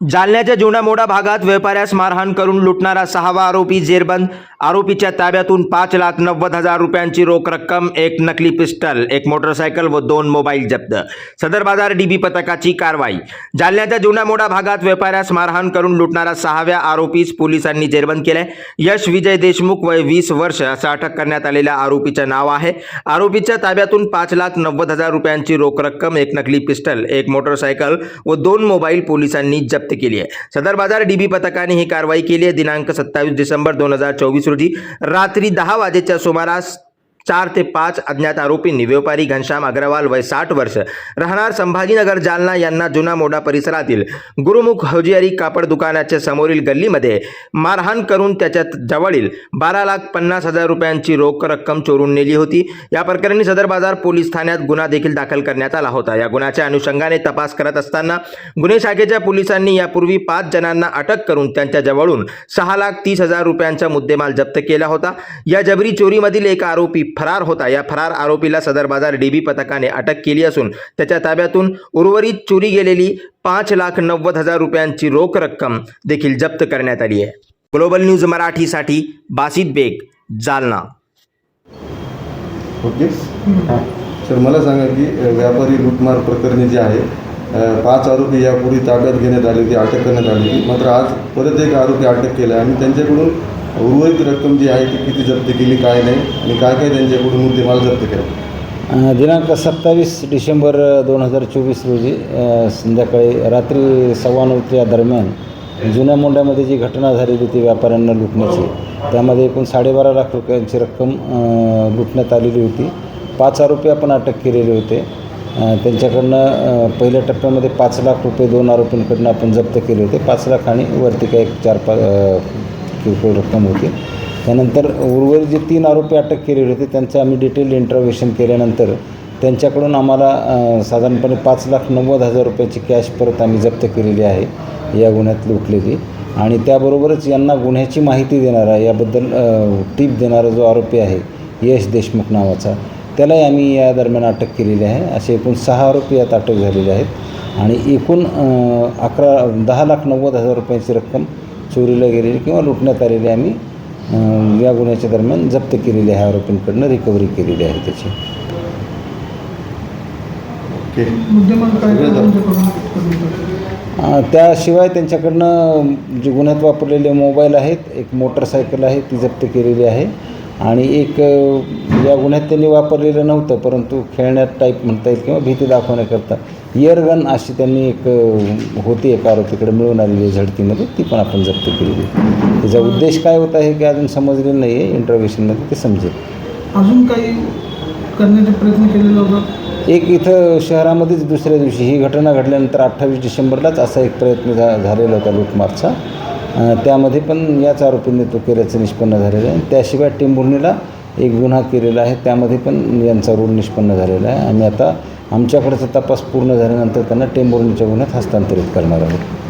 जालन्याच्या जुनामोडा भागात व्यापाऱ्यास मारहाण करून लुटणारा सहावा आरोपी जेरबंद. आरोपीच्या ताब्यातून पाच लाख नव्वद हजार रुपयांची रोख रक्कम एक नकली पिस्टल एक मोटरसायकल व दोन मोबाईल जप्त. सदर बाजार डीबी पथकाची कारवाई. जालन्याच्या जुनामोडा भागात व्यापाऱ्यास मारहाण करून लुटणारा सहाव्या आरोपीस पोलिसांनी जेरबंद केलाय. यश विजय देशमुख वय वीस वर्ष असं अटक करण्यात आलेल्या आरोपीचं नाव आहे. आरोपीच्या ताब्यातून पाच लाख नव्वद हजार रुपयांची रोख रक्कम एक नकली पिस्टल एक मोटरसायकल व दोन मोबाईल पोलिसांनी जप्त केली आहे. सदर बाजार डीबी पथकाने ही कारवाई केली आहे. दिनांक सत्तावीस डिसेंबर दोन हजार चोवीस रोजी रात्री दहा वाजेच्या सुमारास चार ते पाच अज्ञात आरोपींनी व्यापारी घनश्याम अग्रवाल वय साठ वर्ष राहणार संभाजीनगर जालना यांना जुना मोडा परिसरातील गुरुमुख हौजियारी कापड दुकानाच्या समोरील गल्लीमध्ये मारहाण करून त्याच्या जवळील बारा लाख पन्नास हजार रुपयांची रोख रक्कम चोरून नेली होती. या प्रकरणी सदर बाजार पोलीस ठाण्यात गुन्हा देखील दाखल करण्यात आला होता. या गुन्ह्याच्या अनुषंगाने तपास करत असताना गुन्हे शाखेच्या पोलिसांनी यापूर्वी पाच जणांना अटक करून त्यांच्या जवळून सहा लाख तीस हजार रुपयांचा मुद्देमाल जप्त केला होता. या जबरी चोरीमधील एक आरोपी फरार होता. या फरार आरोपीला सदर बाजार डीबी पथकाने अटक केली असून त्याच्या ताब्यातून उर्वरित चोरी गेलेली पाच लाख नव्वद हजार रुपयांची रोख रक्कम देखील जप्त करण्यात आली आहे. ग्लोबल न्यूज मराठीसाठी बासित बेग जालना. ओके. सर मला सांगा की व्यापारी लूटमार प्रकरणी जे आहे पाच आरोपी यापूर्वी ताब्यात घेण्यात आले होते अटक करण्यात आली होती. मात्र आज परत एक आरोपी अटक केला आणि त्यांच्याकडून उर्वरित रक्कम जी आहे ती किती जप्त केली काय नाही आणि काय काय त्यांच्याकडून मुद्देमाल जप्त केला? दिनांक सत्तावीस डिसेंबर दोन हजार चोवीस रोजी संध्याकाळी रात्री सव्वा नऊ या दरम्यान जुन्या मोंड्यामध्ये जी घटना झालेली होती व्यापाऱ्यांना लुटण्याची. त्यामध्ये एकूण साडेबारा लाख रुपयांची रक्कम लुटण्यात आलेली होती. पाच आरोपी आपण अटक केलेले होते. त्यांच्याकडनं पहिल्या टप्प्यामध्ये पाच लाख रुपये दोन आरोपींकडनं आपण जप्त केले होते. पाच लाख आणि वरती काही एक चार पाच किरकोळ रक्कम होती. त्यानंतर उर्वरित जे तीन आरोपी अटक केलेले होते त्यांचं आम्ही डिटेल इंटरव्हेशन केल्यानंतर त्यांच्याकडून आम्हाला साधारणपणे पाच लाख नव्वद हजार रुपयाची कॅश परत आम्ही जप्त केलेली आहे या गुन्ह्यात लुटलेली आणि त्याबरोबरच यांना गुन्ह्याची माहिती देणारा याबद्दल टीप देणारा जो आरोपी आहे यश देशमुख नावाचा त्यालाही आम्ही या दरम्यान अटक केलेली आहे. असे एकूण सहा आरोपी यात अटक झालेले आहेत. आणि एकूण अकरा दहा लाख नव्वद हजार रुपयांची रक्कम चोरीला गेलेली किंवा लुटण्यात आलेली आम्ही या गुन्ह्याच्या दरम्यान जप्त केलेली आहे आरोपींकडनं रिकव्हरी केलेली आहे त्याची. त्याशिवाय त्यांच्याकडनं जे गुन्ह्यात वापरलेले मोबाईल आहेत एक मोटरसायकल आहे ती जप्त केलेली आहे. आणि एक या गुन्ह्यात त्यांनी वापरलेलं नव्हतं परंतु खेळण्यात टाईप म्हणता येईल किंवा भीती दाखवण्याकरता इयरगन अशी त्यांनी एक होती एका आरोपीकडे मिळून आलेली झडतीमध्ये ती पण आपण जप्त केलेली. त्याचा उद्देश काय होता हे की अजून समजलेलं नाही आहे इंटरव्हेशनमध्ये ते समजेल. अजून काही करण्याचा प्रयत्न केलेला होता? एक इथं शहरामध्येच दुसऱ्या दिवशी ही घटना घडल्यानंतर अठ्ठावीस डिसेंबरलाच असा एक प्रयत्न झा झालेला होता लूटमारचा. त्यामध्ये पण याच आरोपींनी तो केल्याचं निष्पन्न झालेलं आहे. त्याशिवाय टिंबुर्णीला एक गुन्हा केलेला आहे. त्यामध्ये पण यांचा रोल निष्पन्न झालेला आहे. आणि आता आमच्याकडचा तपास पूर्ण झाल्यानंतर त्यांना टेंबुर्णीच्या गुन्ह्यात हस्तांतरित करणार आहोत.